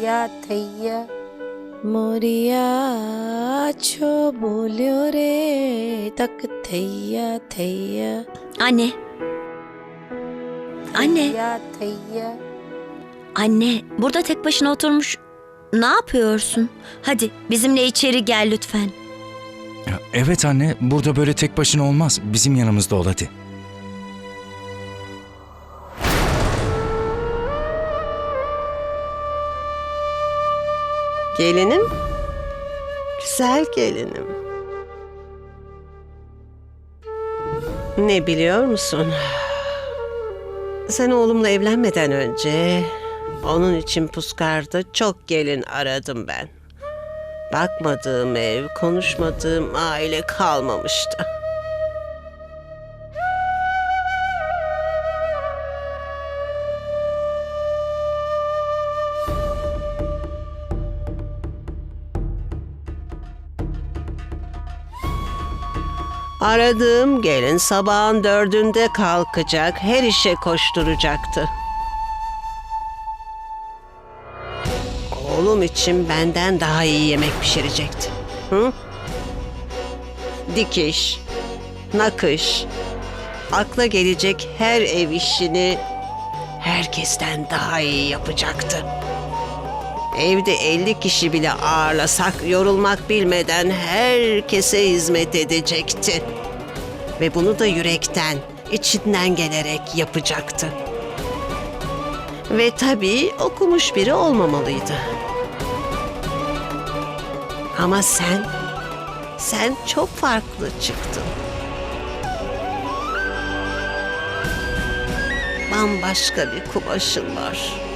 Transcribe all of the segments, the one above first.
થૈયા થૈયા મોરિયા છો બોલ્યો રે તક થૈયા થૈયા Anne, Anne. થૈયા થૈયા anne burada tek başına oturmuş ne yapıyorsun? Hadi bizimle içeri gel lütfen. Ya, Evet anne, burada böyle tek başına olmaz. Bizim yanımızda ol hadi. Gelinim. Güzel gelinim. Ne biliyor musun? Sen oğlumla evlenmeden önce onun için Puskar'da çok gelin aradım ben. Bakmadığım ev, konuşmadığım aile kalmamıştı. Aradığım gelin sabahın dördünde kalkacak, her işe koşturacaktı. Oğlum için benden daha iyi yemek pişirecekti. Hı? Dikiş, nakış, akla gelecek her ev işini herkesten daha iyi yapacaktı. Evde 50 kişi bile ağırlasak yorulmak bilmeden herkese hizmet edecekti. Ve bunu da yürekten, içinden gelerek yapacaktı. Ve tabii okumuş biri olmamalıydı. Ama sen, sen çok farklı çıktın. Bambaşka bir kumaşın var.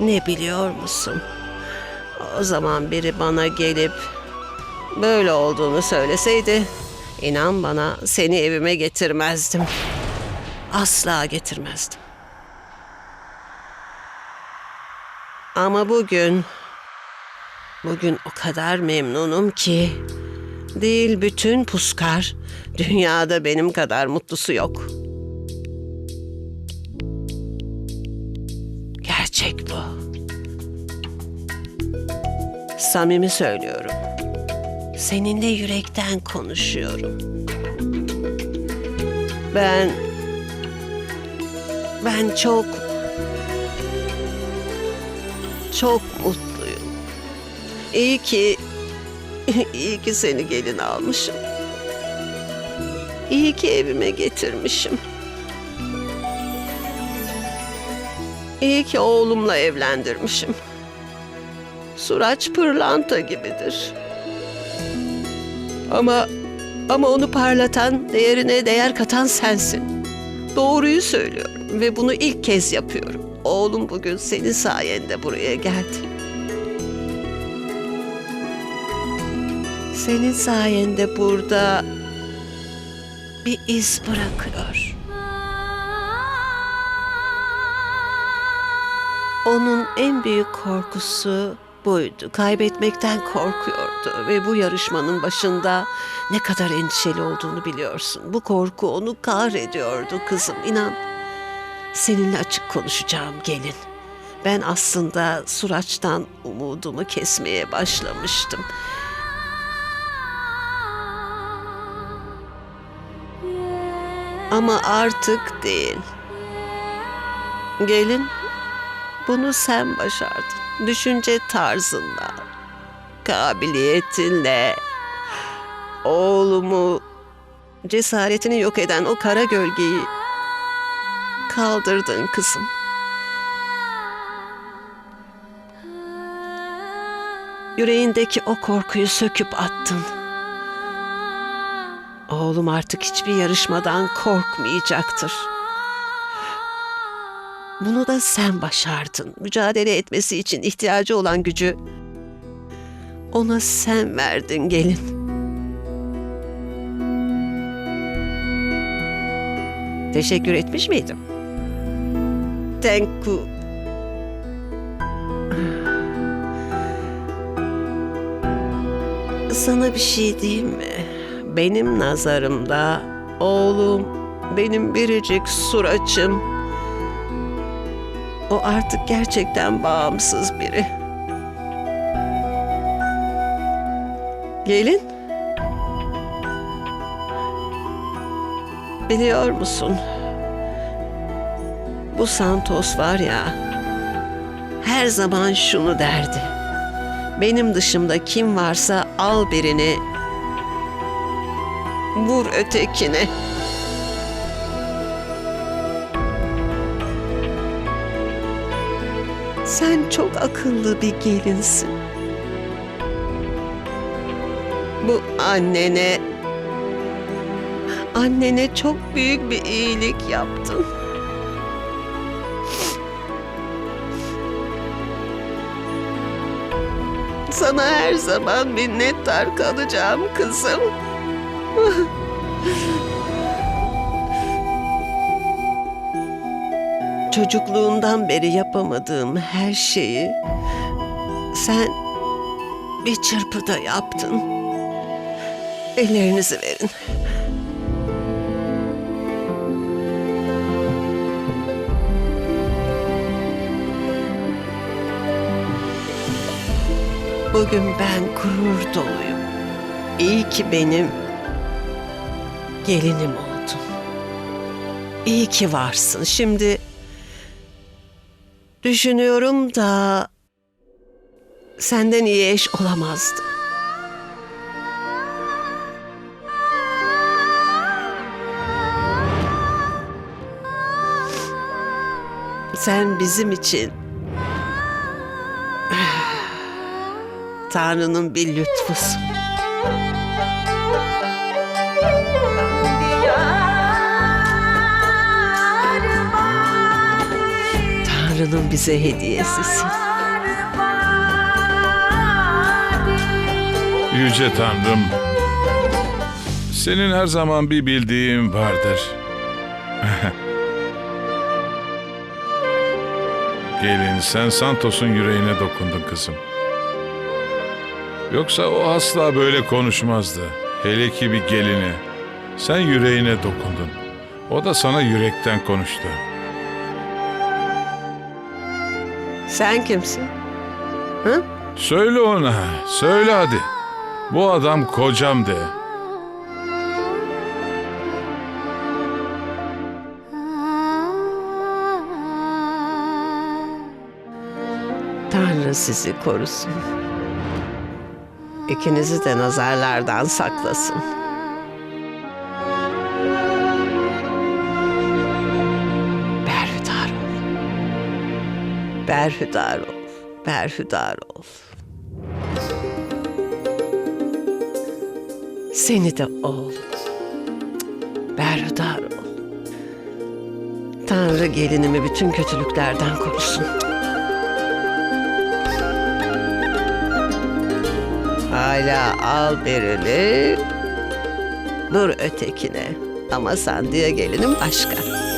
Ne biliyor musun? O zaman biri bana gelip böyle olduğunu söyleseydi inan bana seni evime getirmezdim. Asla getirmezdim. Ama bugün bugün o kadar memnunum ki değil bütün puskar dünyada benim kadar mutlusu yok. Gerçek bu. Samimi söylüyorum. Seninle yürekten konuşuyorum. Ben ben çok çok mutluyum. İyi ki iyi ki seni gelin almışım. İyi ki evime getirmişim. İyi ki oğlumla evlendirmişim. Suraç pırlanta gibidir. Ama ama onu parlatan, değerine değer katan sensin. Doğruyu söylüyorum ve bunu ilk kez yapıyorum. Oğlum bugün senin sayende buraya geldi. Senin sayende burada bir iz bırakıyor. Onun en büyük korkusu buydu. Kaybetmekten korkuyordu ve bu yarışmanın başında ne kadar endişeli olduğunu biliyorsun. Bu korku onu kahrediyordu kızım inan. Seninle açık konuşacağım gelin. Ben aslında Suraç'tan umudumu kesmeye başlamıştım. Ama artık değil. Gelin bunu sen başardın. Düşünce tarzınla, kabiliyetinle, oğlumu cesaretini yok eden o kara gölgeyi kaldırdın kızım. Yüreğindeki o korkuyu söküp attın. Oğlum artık hiçbir yarışmadan korkmayacaktır. Bunu da sen başardın. Mücadele etmesi için ihtiyacı olan gücü ona sen verdin gelin. Teşekkür etmiş miydim? Tenku. Sana bir şey diyeyim mi? Benim nazarımda oğlum benim biricik suraçım O artık gerçekten bağımsız biri. Gelin. Biliyor musun? Bu Santos var ya, her zaman şunu derdi. Benim dışımda kim varsa al birini, vur ötekine. Sen çok akıllı bir gelinsin. Bu annene annene çok büyük bir iyilik yaptın. Sana her zaman minnettar kalacağım kızım. Çocukluğundan beri yapamadığım her şeyi sen bir çırpıda yaptın. Ellerinizi verin. Bugün ben gurur doluyum. İyi ki benim gelinim oldun. İyi ki varsın. Şimdi düşünüyorum da senden iyi eş olamazdı. Sen bizim için Tanrı'nın bir lütfusun. Tanrı'nın bize hediyesisin. Yüce Tanrım, senin her zaman bir bildiğin vardır. Gelin sen Santos'un yüreğine dokundun kızım. Yoksa o asla böyle konuşmazdı. Hele ki bir gelini. Sen yüreğine dokundun. O da sana yürekten konuştu. Sen kimsin? Hı? Söyle ona, söyle hadi. Bu adam kocam de. Tanrı sizi korusun. İkinizi de nazarlardan saklasın. Berhudar ol. Berhudar ol. Seni de ol. Berhudar ol. Tanrı gelinimi bütün kötülüklerden korusun. Hala al birini, dur ötekine. Ama diye gelinim başka.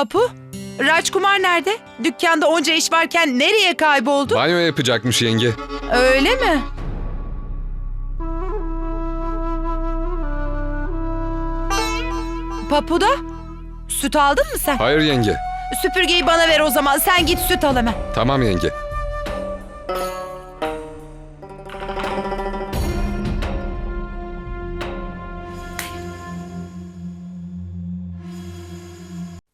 Papu? Raçkumar nerede? Dükkanda onca iş varken nereye kayboldu? Banyo yapacakmış yenge. Öyle mi? Papu da? Süt aldın mı sen? Hayır yenge. Süpürgeyi bana ver o zaman. Sen git süt al hemen. Tamam yenge.